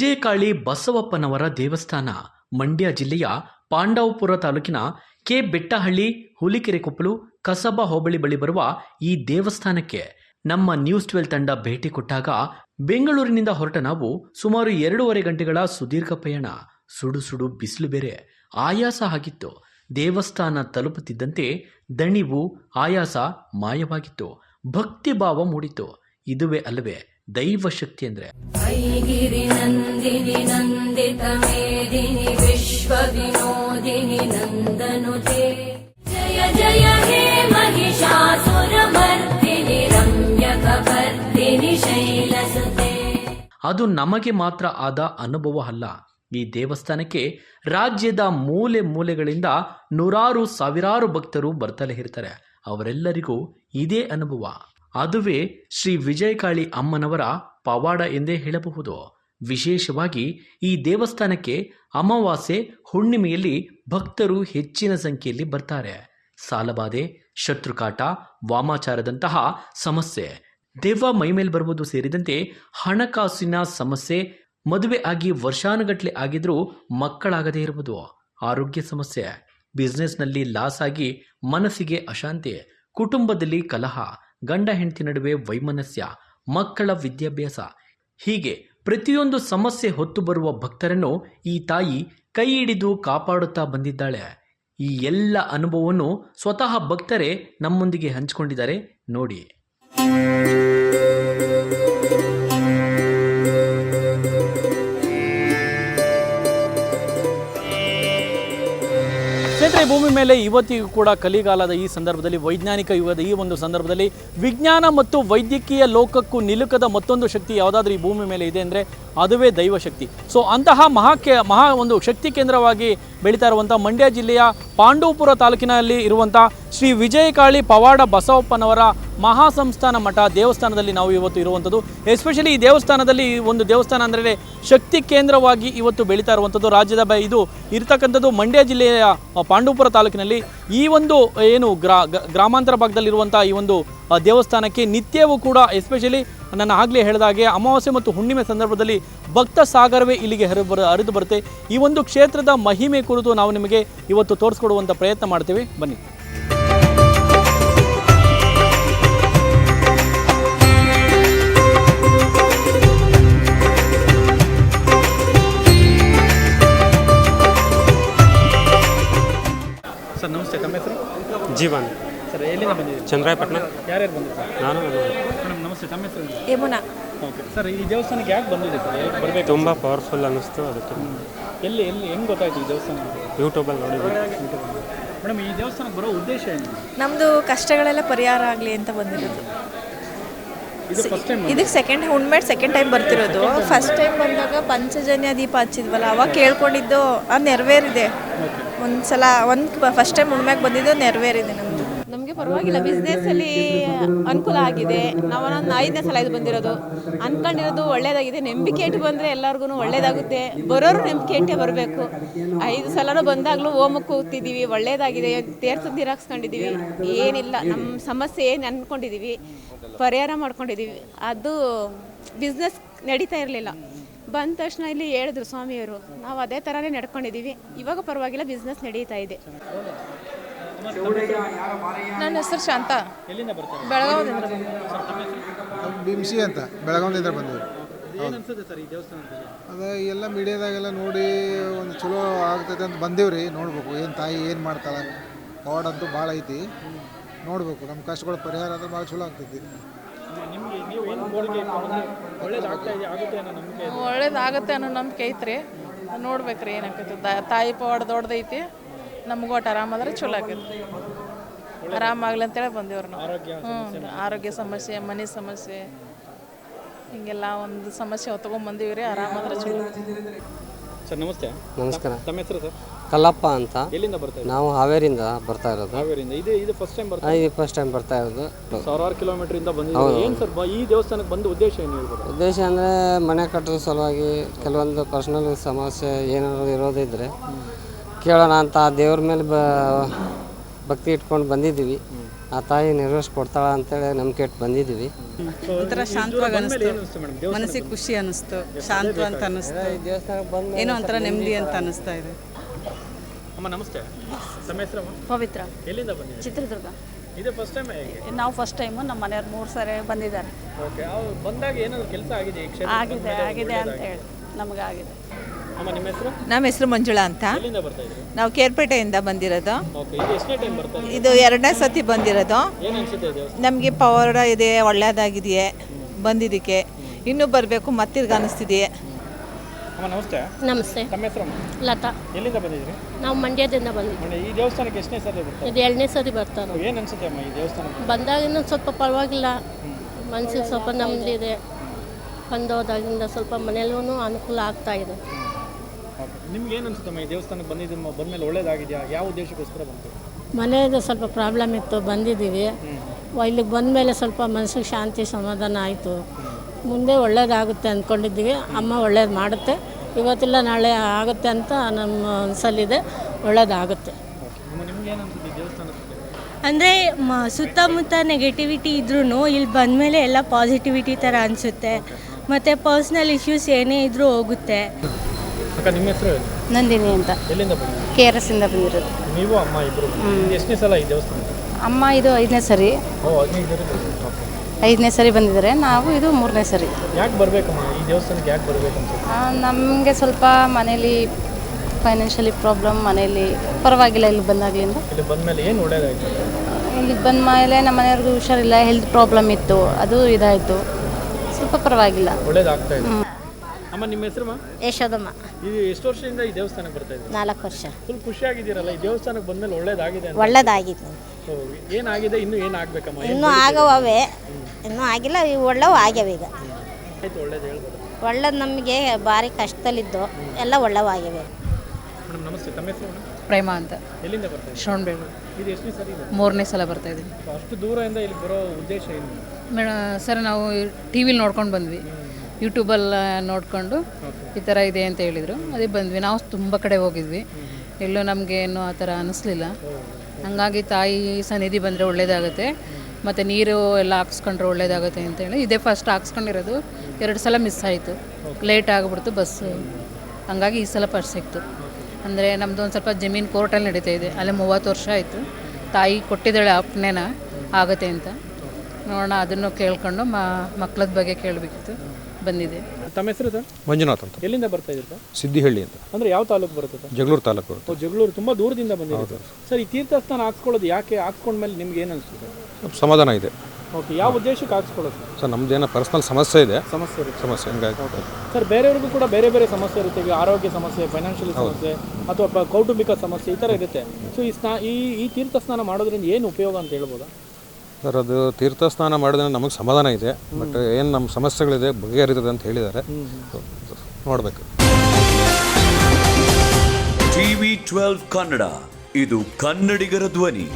ವಿಜಯಕಾಳಿ ಬಸವಪ್ಪನವರ ದೇವಸ್ಥಾನ, ಮಂಡ್ಯ ಜಿಲ್ಲೆಯ ಪಾಂಡವಪುರ ತಾಲೂಕಿನ ಕೆ. ಬೆಟ್ಟಹಳ್ಳಿ ಹುಲಿಕೆರೆ ಕೊಪ್ಪಲು ಕಸಬಾ ಹೋಬಳಿ ಬಳಿ ಬರುವ ಈ ದೇವಸ್ಥಾನಕ್ಕೆ ನಮ್ಮ ನ್ಯೂಸ್ ಟ್ವೆಲ್ ತಂಡ ಭೇಟಿ ಕೊಟ್ಟಾಗ ಬೆಂಗಳೂರಿನಿಂದ ಹೊರಟ ನಾವು ಸುಮಾರು ಎರಡೂವರೆ ಗಂಟೆಗಳ ಸುದೀರ್ಘ ಪಯಣ. ಸುಡು ಸುಡು ಬಿಸಿಲು ಬೇರೆ. ಆಯಾಸ ಆಗಿತ್ತು. ದೇವಸ್ಥಾನ ತಲುಪುತ್ತಿದ್ದಂತೆ ದಣಿವು, ಆಯಾಸ ಮಾಯವಾಗಿತ್ತು. ಭಕ್ತಿ ಭಾವ ಮೂಡಿತು ಇದುವೇ ಅಲ್ಲವೇ ದೈವ ಶಕ್ತಿ ಅಂದ್ರೆ ऐगिरिनन्दिनि नन्दितमेदिनि विश्वविनोदिनि नन्दनुते जय जय हे महिषासुरमर्दिनि रम्यकपर्दिनि शैलसुते ಅದು ನಮಗೆ ಮಾತ್ರ ಆದ ಅನುಭವ ಅಲ್ಲ ಈ ದೇವಸ್ಥಾನಕ್ಕೆ ರಾಜ್ಯದ ಮೂಲೆ ಮೂಲೆಗಳಿಂದ ನೂರಾರು ಸಾವಿರಾರು ಭಕ್ತರು ಬರ್ತಲೇ ಇರ್ತಾರೆ ಅವರೆಲ್ಲರಿಗೂ ಇದೇ ಅನುಭವ ಅದುವೇ ಶ್ರೀ ವಿಜಯಕಾಳಿ ಅಮ್ಮನವರ ಪವಾಡ ಎಂದೇ ಹೇಳಬಹುದು ವಿಶೇಷವಾಗಿ ಈ ದೇವಸ್ಥಾನಕ್ಕೆ ಅಮಾವಾಸ್ಯೆ ಹುಣ್ಣಿಮೆಯಲ್ಲಿ ಭಕ್ತರು ಹೆಚ್ಚಿನ ಸಂಖ್ಯೆಯಲ್ಲಿ ಬರ್ತಾರೆ. ಸಾಲಬಾಧೆ, ಶತ್ರುಕಾಟ, ವಾಮಾಚಾರದಂತಹ ಸಮಸ್ಯೆ. ದೆವ್ವ ಮೈಮೇಲೆ ಬರುವುದು ಸೇರಿದಂತೆ ಹಣಕಾಸಿನ ಸಮಸ್ಯೆ, ಮದುವೆ ಆಗಿ ವರ್ಷಾನುಗಟ್ಲೆ ಆಗಿದ್ರೂ ಮಕ್ಕಳಾಗದೇ ಇರುವುದು ಆರೋಗ್ಯ ಸಮಸ್ಯೆ. ಬಿಸ್ನೆಸ್ನಲ್ಲಿ ಲಾಸ್ ಆಗಿ ಮನಸ್ಸಿಗೆ ಅಶಾಂತಿ. ಕುಟುಂಬದಲ್ಲಿ ಕಲಹ. ಗಂಡ ಹೆಂಡತಿ ನಡುವೆ ವೈಮನಸ್ಯ. ಮಕ್ಕಳ ವಿದ್ಯಾಭ್ಯಾಸ. ಹೀಗೆ ಪ್ರತಿಯೊಂದು ಸಮಸ್ಯೆ ಹೊತ್ತು ಬರುವ ಭಕ್ತರನ್ನು ಈ ತಾಯಿ ಕೈ ಹಿಡಿದು ಕಾಪಾಡುತ್ತಾ ಬಂದಿದ್ದಾಳೆ. ಈ ಎಲ್ಲ ಅನುಭವವನ್ನು ಸ್ವತಃ ಭಕ್ತರೇ ನಮ್ಮೊಂದಿಗೆ ಹಂಚಿಕೊಂಡಿದ್ದಾರೆ. ನೋಡಿ. ಸ್ನೇಹಿತರೆ ಭೂಮಿ ಮೇಲೆ ಇವತ್ತಿಗೂ ಕೂಡ ಕಲಿಗಾಲದ ಈ ಸಂದರ್ಭದಲ್ಲಿ ವೈಜ್ಞಾನಿಕ ಯುಗದ ಈ ಒಂದು ಸಂದರ್ಭದಲ್ಲಿ ವಿಜ್ಞಾನ ಮತ್ತು ವೈದ್ಯಕೀಯ ಲೋಕಕ್ಕೂ ನಿಲುಕದ ಮತ್ತೊಂದು ಶಕ್ತಿ ಯಾವುದಾದ್ರೂ ಈ ಭೂಮಿ ಮೇಲೆ ಇದೆ ಅಂದರೆ ಅದುವೇ ದೈವಶಕ್ತಿ. ಸೊ ಅಂತಹ ಮಹಾ ಕೇ, ಮಹಾ ಒಂದು ಶಕ್ತಿ ಕೇಂದ್ರವಾಗಿ ಬೆಳೀತಾ ಇರುವಂಥ ಮಂಡ್ಯ ಜಿಲ್ಲೆಯ ಪಾಂಡವಪುರ ತಾಲೂಕಿನಲ್ಲಿ ಇರುವಂಥ ಶ್ರೀ ವಿಜಯಕಾಳಿ ಪವಾಡ ಬಸವಪ್ಪನವರ ಮಹಾ ಸಂಸ್ಥಾನ ಮಠ ದೇವಸ್ಥಾನದಲ್ಲಿ ನಾವು ಇವತ್ತು ಇರುವಂಥದ್ದು. ಎಸ್ಪೆಷಲಿ ಈ ದೇವಸ್ಥಾನದಲ್ಲಿ ಒಂದು ದೇವಸ್ಥಾನ ಅಂದರೆ ಶಕ್ತಿ ಕೇಂದ್ರವಾಗಿ ಇವತ್ತು ಬೆಳೀತಾ ಇರುವಂಥದ್ದು. ರಾಜ್ಯದ ಬ, ಇದು ಇರ್ತಕ್ಕಂಥದ್ದು ಮಂಡ್ಯ ಜಿಲ್ಲೆಯ ಪಾಂಡವಪುರ ತಾಲೂಕಿನಲ್ಲಿ ಈ ಒಂದು, ಏನು ಗ್ರಾ ಗ್ರಾಮಾಂತರ ಭಾಗದಲ್ಲಿರುವಂಥ ಈ ಒಂದು ದೇವಸ್ಥಾನಕ್ಕೆ ನಿತ್ಯವೂ ಕೂಡ ಎಸ್ಪೆಷಲಿ ನನ್ನ ಆಗಲೇ ಹೇಳಿದ ಹಾಗೆ ಅಮಾವಾಸ್ಯೆ ಮತ್ತು ಹುಣ್ಣಿಮೆ ಸಂದರ್ಭದಲ್ಲಿ ಭಕ್ತ ಸಾಗರವೇ ಇಲ್ಲಿಗೆ ಹರಿದು ಬರ ಹರಿದು ಬರುತ್ತೆ. ಈ ಒಂದು ಕ್ಷೇತ್ರದ ಮಹಿಮೆ ಕುರಿತು ನಾವು ನಿಮಗೆ ಇವತ್ತು ತೋರಿಸ್ಕೊಡುವಂಥ ಪ್ರಯತ್ನ ಮಾಡ್ತೀವಿ. ಬನ್ನಿ. ಸರ್ ನಮಸ್ತೆ. ತಮ್ಮ ಹೆಸರು? ಜೀವನ್. ಸರ್ ಎಲ್ಲಿಂದ ಬಂದಿದ್ದೀರಿ ಚಂದ್ರಾಯಪಟ್ಟಣ. ಯಾರ್ಯಾರು ಬಂದಿದ್ದಾರೆ ನಾನು ಮೇಡಮ್ ನಮಸ್ತೆ ತಮ್ಮ ಹೆಸರು ಯಮುನಾ. ಓಕೆ ಸರ್ ಈ ದೇವಸ್ಥಾನಕ್ಕೆ ಯಾಕೆ ಬಂದಿದೆ ಸರ್? ಎಲ್ಲಿ ಬರಬೇಕು? ತುಂಬ ಪವರ್ಫುಲ್ ಅನ್ನಿಸ್ತು ಅದಕ್ಕೆ. ಎಲ್ಲಿ ಎಲ್ಲಿ ಹೆಂಗೆ ಗೊತ್ತಾಯ್ತು ಈ ದೇವಸ್ಥಾನ? ಯೂಟ್ಯೂಬಲ್ಲಿ ನೋಡಿದ್ವಿ. ಮೇಡಮ್ ಈ ದೇವಸ್ಥಾನಕ್ಕೆ ಬರೋ ಉದ್ದೇಶ ಏನು? ನಮ್ಮದು ಕಷ್ಟಗಳೆಲ್ಲ ಪರಿಹಾರ ಆಗಲಿ ಅಂತ ಬಂದಿರೋದು. ಇದು ಫಸ್ಟ್ ಟೈಮ್ ಇದಕ್ಕೆ ಸೆಕೆಂಡ್ ಹುಣ್ಮೇಡ್ ಸೆಕೆಂಡ್ ಟೈಮ್ ಬರ್ತಿರೋದು. ಫಸ್ಟ್ ಟೈಮ್ ಬಂದಾಗ ಪಂಚಜನ್ಯ ದೀಪ ಹಚ್ಚಿದ್ವಲ್ಲ ಅವಾಗ ಕೇಳ್ಕೊಂಡಿದ್ದು ಆ ನೆರವೇರಿದೆ. ಒಂದ್ಸಲ ಒಂದು ಫಸ್ಟ್ ಟೈಮ್ ಹುಣ್ಮ್ಯಾಗ ಬಂದಿದ್ದು ನೆರವೇರಿದೆ ನಮ್ಮದು ನಮಗೆ ಪರವಾಗಿಲ್ಲ. ಬಿಸ್ನೆಸ್ ಅಲ್ಲಿ ಅನುಕೂಲ ಆಗಿದೆ. ನಾವು ಒಂದು ಐದನೇ ಸಲ ಇದು ಬಂದಿರೋದು. ಅನ್ಕೊಂಡಿರೋದು ಒಳ್ಳೇದಾಗಿದೆ. ನಂಬಿಕೆ ಇಟ್ಟು ಬಂದರೆ ಎಲ್ಲರಿಗೂ ಒಳ್ಳೇದಾಗುತ್ತೆ. ಬರೋರು ನಂಬಿಕೆ ಇಟ್ಟೇ ಬರಬೇಕು. ಐದು ಸಲನೂ ಬಂದಾಗಲೂ ಹೋಮಕ್ಕೆ ಹೋಗ್ತಿದ್ದೀವಿ. ಒಳ್ಳೇದಾಗಿದೆ. ತೇರ್ ನೀರಾಕ್ಸ್ಕೊಂಡಿದ್ದೀವಿ. ಏನಿಲ್ಲ. ನಮ್ಮ ಸಮಸ್ಯೆ ಏನು ಅಂದ್ಕೊಂಡಿದ್ದೀವಿ ಪರಿಹಾರ ಮಾಡ್ಕೊಂಡಿದ್ದೀವಿ. ಅದು ಬಿಸ್ನೆಸ್ ನಡೀತಾ ಇರಲಿಲ್ಲ. ಬಂದ ತಕ್ಷಣ ಇಲ್ಲಿ ಹೇಳಿದ್ರು ಸ್ವಾಮಿಯವರು. ನಾವು ಅದೇ ಥರನೇ ನಡ್ಕೊಂಡಿದ್ದೀವಿ. ಇವಾಗ ಪರವಾಗಿಲ್ಲ ಬಿಸ್ನೆಸ್ ನಡೀತಾ ಇದೆ. ನನ್ನ ಹೆಸರು ಶಾಂತ. ಬೆಳಗಾವಿ ಬರ್ತಾರೆ? ಬೆಳಗಾವದಿಂದ ಬಿಮ್ಸಿ ಅಂತ ಬೆಳಗಾವಿಯಿಂದ ಬಂದಿವಿ ಏನು ಅನ್ಸುತ್ತೆ ಸರ್ ಈ ದೇವಸ್ಥಾನದಲ್ಲಿ ಅದ ಎಲ್ಲ ಮೀಡಿಯಾದಾಗೆಲ್ಲ ನೋಡಿ ಒಂದು ಚಲೋ ಆಗ್ತೈತೆ ಅಂತ ಬಂದೇವ್ರಿ ನೋಡ್ಬೇಕು ಏನು ತಾಯಿ ಏನು ಮಾಡ್ತಾಳೆ. ಪಾಡ್ ಅಂತೂ ಭಾಳ ಐತಿ. ನೋಡ್ಬೇಕು ನಮ್ಮ ಕಷ್ಟಗಳ ಪರಿಹಾರ ಅಂದ್ರೆ ಭಾಳ ಚಲೋ ಆಗ್ತೈತಿ. ನಿಮಗೆ ನೀವು ಏನು ಕೋರಿಕೆ ಒಳ್ಳೇದಾಗ್ತಾ ಇದೆ ಆಗುತ್ತೆ ಅನ್ನೋ ನಂಬಿಕೆ ಇದೆ? ಒಳ್ಳೇದಾಗತ್ತೆ ಅನ್ನೋ ನಂಬಿಕೆ ಐತ್ರಿ. ನೋಡ್ಬೇಕ್ರಿ ಏನಾಗ್ತೈತಿ. ತಾಯಿ ಪವಾಡ ದೊಡ್ಡದೈತಿ. ನಮ್ಗೆ ಒಟ್ಟು ಆರಾಮಾದ್ರೆ ಚಲೋ ಆಕೈತಿ ಆರಾಮಾಗ್ಲಿ ಅಂತೇಳಿ ಬಂದೇವ್ರಿ ನಾವು. ಹ್ಞೂ ಆರೋಗ್ಯ ಸಮಸ್ಯೆ ಮನೆ ಸಮಸ್ಯೆ ಹಿಂಗೆಲ್ಲ ಒಂದು ಸಮಸ್ಯೆ ಹೊತ್ಕೊಂಡ್ ರೀ ಆರಾಮಾದ್ರೆ ಚಲೋ. ಸರ್ ನಮಸ್ತೆ. ನಮಸ್ಕಾರ. ತಮ್ಮ ಹೆಸರು ಸರ್? ಕಲ್ಲಪ್ಪ ಅಂತ. ಎಲ್ಲಿಂದ ಬರ್ತಾ ನಾವು ಹಾವೇರಿಂದ ಬರ್ತಾ ಇರೋದು. ಹಾವೇರಿಯಿಂದ. ಇದು ಇದು ಫಸ್ಟ್ ಟೈಮ್ ಬರ್ತಾ ಇದು ಫಸ್ಟ್ ಟೈಮ್ ಬರ್ತಾ ಇರೋದು. ಸಾವಿರಾರು ಕಿಲೋಮೀಟರ್ ಇಂದ ಬಂದಿದ್ದೀವಿ ಏನು ಸರ್ ಬ- ಈ ದೇವಸ್ಥಾನಕ್ಕೆ ಬಂದು ಉದ್ದೇಶ ಏನು ಹೇಳ್ಬೋದು? ಉದ್ದೇಶ ಅಂದರೆ ಮನೆ ಕಟ್ಟೋ ಸಲುವಾಗಿ ಕೆಲವೊಂದು ಪರ್ಸ್ನಲ್ ಸಮಸ್ಯೆ ಏನಾದ್ರು ಇರೋದಿದ್ರೆ ಕೇಳೋಣ ಅಂತ ದೇವ್ರ ಮೇಲೆ ಬ ಭಕ್ತಿ ಇಟ್ಕೊಂಡು ಬಂದಿದ್ದೀವಿ. ಆ ತಾಯಿ ನೆರವೇರಿಸ್ಕೊಡ್ತಾಳ ಅಂತೇಳಿ ನಂಬಿಕೆ ಇಟ್ಟು ಬಂದಿದ್ದೀವಿ. ಒಂಥರ ಶಾಂತವಾಗಿ ಅನಿಸ್ತು. ಮನಸ್ಸಿಗೆ ಖುಷಿ ಅನಿಸ್ತು. ಶಾಂತ ಅಂತ ಅನಿಸ್ತು. ಏನೋ ಒಂಥರ ನೆಮ್ಮದಿ ಅಂತ ಅನಿಸ್ತಾ ಇದೆ. ಅಮ್ಮ ನಮಸ್ತೆ. ತಮ್ಮ ಪವಿತ್ರ. ಎಲ್ಲಿಂದ ಬಂದಿದ್ದೀರಿ? ಚಿತ್ರದುರ್ಗ. ಇದು ಫಸ್ಟ್ ಟೈಮ್ ನಾವು ಫಸ್ಟ್ ಟೈಮು ನಮ್ಮ ಮನೆಯವ್ರು ಮೂರು ಸಾರಿ ಬಂದಿದ್ದಾರೆ. ಓಕೆ ಅವ್ರು ಬಂದಾಗ ಏನಾದ್ರು ಕೆಲಸ ಆಗಿದೆ ಈ ಕ್ಷೇತ್ರ ಆಗಿದೆ ಆಗಿದೆ ಅಂತ ಹೇಳಿ. ನಮಗಾಗಿದೆ ನಿಮ್ಮ ಹೆಸರು? ನಮ್ಮ ಹೆಸರು ಮಂಜುಳಾ ಅಂತ. ನಾವು ಕೇರ್ಪೇಟೆಯಿಂದ ಬಂದಿರೋದು. ಓಕೆ ಇದು ಇದು ಎರಡನೇ ಸತಿ ಬಂದಿರೋದು. ಏನು ಅನ್ಸುತ್ತೆ ದೇವಸ್ಥಾನ? ನಮಗೆ ಪವರ್ ಇದೆ ಒಳ್ಳೆಯದಾಗಿದೆಯೇ ಬಂದಿದ್ದಕ್ಕೆ. ಇನ್ನೂ ಬರಬೇಕು ಮತ್ತಿರ್ಗ ಅನಿಸ್ತಿದೆಯೇ. ಅಮ್ಮ ನಮಸ್ತೆ. ನಮಸ್ತೆ. ತಮ್ಮ ಹೆಸರು ಲತಾ. ಎಲ್ಲಿಂದ ಬಂದಿದ್ರಿ? ನಾವು ಮಂಡ್ಯದಿಂದ ಬಂದಿದ್ವಿ. ಈ ದೇವಸ್ಥಾನಕ್ಕೆ ಎಷ್ಟನೇ ಸರಿ ಬರ್ತಾರೆ ಇದು ಎರಡನೇ ಸರಿ ಬರ್ತಾರೆ ಏನು ಅನ್ಸುತ್ತೆ ಅಮ್ಮ ಈ ದೇವಸ್ಥಾನ ಬಂದಾಗ ಇನ್ನೊಂದು ಸ್ವಲ್ಪ ಪರವಾಗಿಲ್ಲ. ಮನಸ್ಸಿಗೆ ಸ್ವಲ್ಪ ನೆಮ್ಮದಿದೆ ಬಂದೋದಾಗಿಂದ ಸ್ವಲ್ಪ ಮನೆಯಲ್ಲೂ ಅನುಕೂಲ ಆಗ್ತಾ ಇದೆ. ನಿಮ್ಗೆ ಏನು ಅನ್ಸುತ್ತಮ್ಮ ಈ ದೇವಸ್ಥಾನಕ್ಕೆ ಬಂದಿದ್ದು ಬಂದಮೇಲೆ ಒಳ್ಳೇದಾಗಿದೆಯಾ? ಯಾವ ಉದ್ದೇಶಕ್ಕೋಸ್ಕರ ಬಂತು ಮನೆಯದು ಸ್ವಲ್ಪ ಪ್ರಾಬ್ಲಮ್ ಇತ್ತು ಬಂದಿದ್ದೀವಿ. ಇಲ್ಲಿಗೆ ಬಂದ ಮೇಲೆ ಸ್ವಲ್ಪ ಮನಸ್ಸಿಗೆ ಶಾಂತಿ ಸಮಾಧಾನ ಆಯಿತು. ಮುಂದೆ ಒಳ್ಳೇದಾಗುತ್ತೆ ಅಂದ್ಕೊಂಡಿದ್ದೀವಿ ಅಮ್ಮ ಒಳ್ಳೇದು ಮಾಡುತ್ತೆ. ಇವತ್ತಿಲ್ಲ ನಾಳೆ ಆಗುತ್ತೆ ಅಂತ ನಮ್ಮ ಮನಸ್ಸಲ್ಲಿದೆ ಒಳ್ಳೇದಾಗುತ್ತೆ. ಅಂದರೆ ಮ ಸುತ್ತಮುತ್ತ ನೆಗೆಟಿವಿಟಿ ಇದ್ರೂ ಇಲ್ಲಿ ಬಂದಮೇಲೆ ಎಲ್ಲ ಪಾಸಿಟಿವಿಟಿ ಥರ ಅನಿಸುತ್ತೆ. ಮತ್ತು ಪರ್ಸ್ನಲ್ ಇಶ್ಯೂಸ್ ಏನೇ ಇದ್ರೂ ಹೋಗುತ್ತೆ. ಅಕ್ಕ ನಿಮ್ಮ ಹೆಸರು? ನಂದಿನಿ ಅಂತ. ಎಲ್ಲಿಂದ ಬಂದಿದ್ದೀರಿ ಕೆ ಆರ್ ಎಸ್ಸಿಂದ ಬಂದಿರೋದು. ನೀವು ಅಮ್ಮ ಇಬ್ಬರು ಎಷ್ಟನೇ ಸಲ ಈ ದೇವಸ್ಥಾನ? ಅಮ್ಮ ಇದು ಐದನೇ ಸರಿ. ಓ ಹದಿನೈದು ಐದನೇ ಸರಿ ಬಂದಿದ್ದಾರೆ. ನಾವು ಇದು ಮೂರನೇ ಸರಿ. ಯಾಕೆ ಬರಬೇಕಮ್ಮ? ಈ ದೇವಸ್ಥಾನಕ್ಕೆ ಯಾಕೆ ಬರಬೇಕು ಅನ್ಸುತ್ತೆ ನಮಗೆ ಸ್ವಲ್ಪ ಮನೇಲಿ ಫೈನಾನ್ಷಿಯಲಿ ಪ್ರಾಬ್ಲಮ್ ಮನೇಲಿ ಪರವಾಗಿಲ್ಲ ಇಲ್ಲಿ ಬಂದಾಗಲಿಂದ. ಇಲ್ಲಿ ಬಂದಮೇಲೆ ಏನು ಒಳ್ಳೇದಾಯ್ತು? ಇಲ್ಲಿಗೆ ಬಂದ ಮೇಲೆ ನಮ್ಮ ಮನೆಯವ್ರಿಗೂ ಹುಷಾರಿಲ್ಲ ಹೆಲ್ತ್ ಪ್ರಾಬ್ಲಮ್ ಇತ್ತು ಅದು ಇದಾಯಿತು. ಸ್ವಲ್ಪ ಪರವಾಗಿಲ್ಲ. ಒಳ್ಳೇದಾಗ್ತಾ ಇದೆ. ಅಮ್ಮ ನಿಮ್ಮ ಹೆಸರು ಯಶೋದಮ್ಮ. ಇದು ಎಷ್ಟು ವರ್ಷದಿಂದ ಈ ದೇವಸ್ಥಾನಕ್ಕೆ ಬರ್ತಾ ಇದ್ದೀರಾ? ನಾಲ್ಕು ವರ್ಷ. ಫುಲ್ ಖುಷಿಯಾಗಿದ್ದೀರಲ್ಲ ಈ ದೇವಸ್ಥಾನಕ್ಕೆ ಬಂದ್ಮೇಲೆ ಒಳ್ಳೇದಾಗಿದೆ ಅಂತ? ಒಳ್ಳೇದಾಗಿತ್ತು ಸೊ ಏನಾಗಿದೆ ಇನ್ನು ಏನಾಗಬೇಕಮ್ಮ ಇನ್ನೂ ಆಗವವೆ? ಇನ್ನೂ ಆಗಿಲ್ಲ ಇವು ಒಳ್ಳೆವು ಆಗ್ಯಾವ ಈಗ. ಆಯ್ತು ಒಳ್ಳೇದು ಹೇಳ್ಬೋದು. ಒಳ್ಳೇದು ನಮಗೆ ಭಾರಿ ಕಷ್ಟದಲ್ಲಿದ್ದು ಎಲ್ಲ ಒಳ್ಳೆವಾಗಿವೆ ಮೇಡಮ್ ನಮಸ್ತೆ. ತಮ್ಮ ಹೆಸರು ಮೇಡಮ್? ಪ್ರೇಮ ಅಂತ. ಎಲ್ಲಿಂದ ಬರ್ತಾ ಇದ್ದೀರಿ? ಬೇಗ ಇದು ಎಷ್ಟನೇ ಸರಿ ಇದೆ? ಮೂರನೇ ಸಲ ಬರ್ತಾ ಇದ್ದೀನಿ. ಸೊ ಅಷ್ಟು ದೂರದಿಂದ ಇಲ್ಲಿ ಬರೋ ಉದ್ದೇಶ ಏನು? ಮೇಡ ಸರ್ ನಾವು ಟಿ ವಿಲಿ ನೋಡ್ಕೊಂಡು ಬಂದ್ವಿ. ಯೂಟ್ಯೂಬಲ್ಲ ನೋಡಿಕೊಂಡು ಈ ಥರ ಇದೆ ಅಂತ ಹೇಳಿದರು. ಅದೇ ಬಂದ್ವಿ. ನಾವು ತುಂಬ ಕಡೆ ಹೋಗಿದ್ವಿ. ಎಲ್ಲೂ ನಮಗೆ ಏನು ಆ ಥರ ಅನ್ನಿಸ್ಲಿಲ್ಲ ಹಂಗಾಗಿ ತಾಯಿ ಸನ್ನಿಧಿ ಬಂದರೆ ಒಳ್ಳೇದಾಗುತ್ತೆ. ಮತ್ತು ನೀರು ಎಲ್ಲ ಹಾಕ್ಸ್ಕೊಂಡ್ರೆ ಒಳ್ಳೇದಾಗುತ್ತೆ ಅಂತೇಳಿ ಇದೇ ಫಸ್ಟ್ ಹಾಕ್ಸ್ಕೊಂಡಿರೋದು. ಎರಡು ಸಲ ಮಿಸ್ ಆಯಿತು. ಲೇಟ್ ಆಗಿಬಿಡ್ತು ಬಸ್ಸು ಹಂಗಾಗಿ ಈ ಸಲ ಫಸ್ಟ್ ಸಿಕ್ತು. ಅಂದರೆ ನಮ್ಮದು ಒಂದು ಸ್ವಲ್ಪ ಜಮೀನು ಕೋರ್ಟಲ್ಲಿ ನಡೀತಾ ಇದೆ. ಅಲ್ಲೇ ಮೂವತ್ತು ವರ್ಷ ಆಯಿತು. ತಾಯಿ ಕೊಟ್ಟಿದ್ದಾಳೆ ಅಪ್ಪನೇನ ಆಗುತ್ತೆ ಅಂತ. ನೋಡೋಣ, ಅದನ್ನು ಕೇಳ್ಕೊಂಡು ಮ ಮಕ್ಕಳದ ಬಗ್ಗೆ ಕೇಳಬೇಕಿತ್ತು. ಬಂದಿದೆ. ತಮ್ಮ ಹೆಸರು ಸರ್? ಮಂಜುನಾಥ್ ಅಂತ. ಎಲ್ಲಿಂದ ಬರ್ತಾ ಇದ್ದೀರಾ ಸರ್? ಸಿದ್ದಿಹಳ್ಳಿ ಅಂತ. ಅಂದ್ರೆ ಯಾವ ತಾಲೂಕು ಬರುತ್ತೆ ಸರ್? ಜಗಳೂರು ತಾಲೂಕು ಓ ಜಗಳೂರು ತುಂಬಾ ದೂರದಿಂದ ಬಂದಿದೆ ಸರ್. ಈ ತೀರ್ಥಸ್ಥಾನ ಹಾಕ್ಸ್ಕೊಳ್ಳೋದು ಯಾಕೆ? ಹಾಕ್ಸ್ಕೊಂಡ್ಮೇಲೆ ನಿಮ್ಗೆ ಏನು ಅನಿಸುತ್ತೆ ಸ್ವಲ್ಪ ಸಮಾಧಾನ ಇದೆ. ಓಕೆ ಯಾವ ಉದ್ದೇಶಕ್ಕೆ ಹಾಕ್ಸ್ಕೊಳ್ಳೋದು ಸರ್? ಸರ್ ಏನೋ ಪರ್ಸ್ನಲ್ ಸಮಸ್ಯೆ ಇದೆ. ಸಮಸ್ಯೆ ಇರುತ್ತೆ. ಸಮಸ್ಯೆ ಹಂಗಾಗಿ. ಸರ್ ಬೇರೆಯವ್ರಿಗೂ ಕೂಡ ಬೇರೆ ಬೇರೆ ಸಮಸ್ಯೆ ಇರುತ್ತೆ. ಈಗ ಆರೋಗ್ಯ ಸಮಸ್ಯೆ ಫೈನಾನ್ಷಿಯಲ್ ಸಮಸ್ಯೆ ಅಥವಾ ಕೌಟುಂಬಿಕ ಸಮಸ್ಯೆ ಈ ಥರ ಇರುತ್ತೆ. ಸೊ ಈ ಸ್ನಾ ಈ ಈ ತೀರ್ಥ ಸ್ನಾನ ಮಾಡೋದ್ರಿಂದ ಏನು ಉಪಯೋಗ ಅಂತ ಹೇಳ್ಬೋದಾ? ಸರ್ ಅದು ತೀರ್ಥ ಸ್ನಾನ ಮಾಡಿದ್ರೆ ನಮಗೆ ಸಮಾಧಾನ ಇದೆ ಬಟ್ ಏನು ನಮ್ಮ ಸಮಸ್ಯೆಗಳಿದೆ ಬಗೆಹರಿತದೆ ಅಂತ ಹೇಳಿದ್ದಾರೆ. ನೋಡಬೇಕು. ಟಿವಿ ಟ್ವೆಲ್ವ್ ಕನ್ನಡ ಇದು ಕನ್ನಡಿಗರ ಧ್ವನಿ.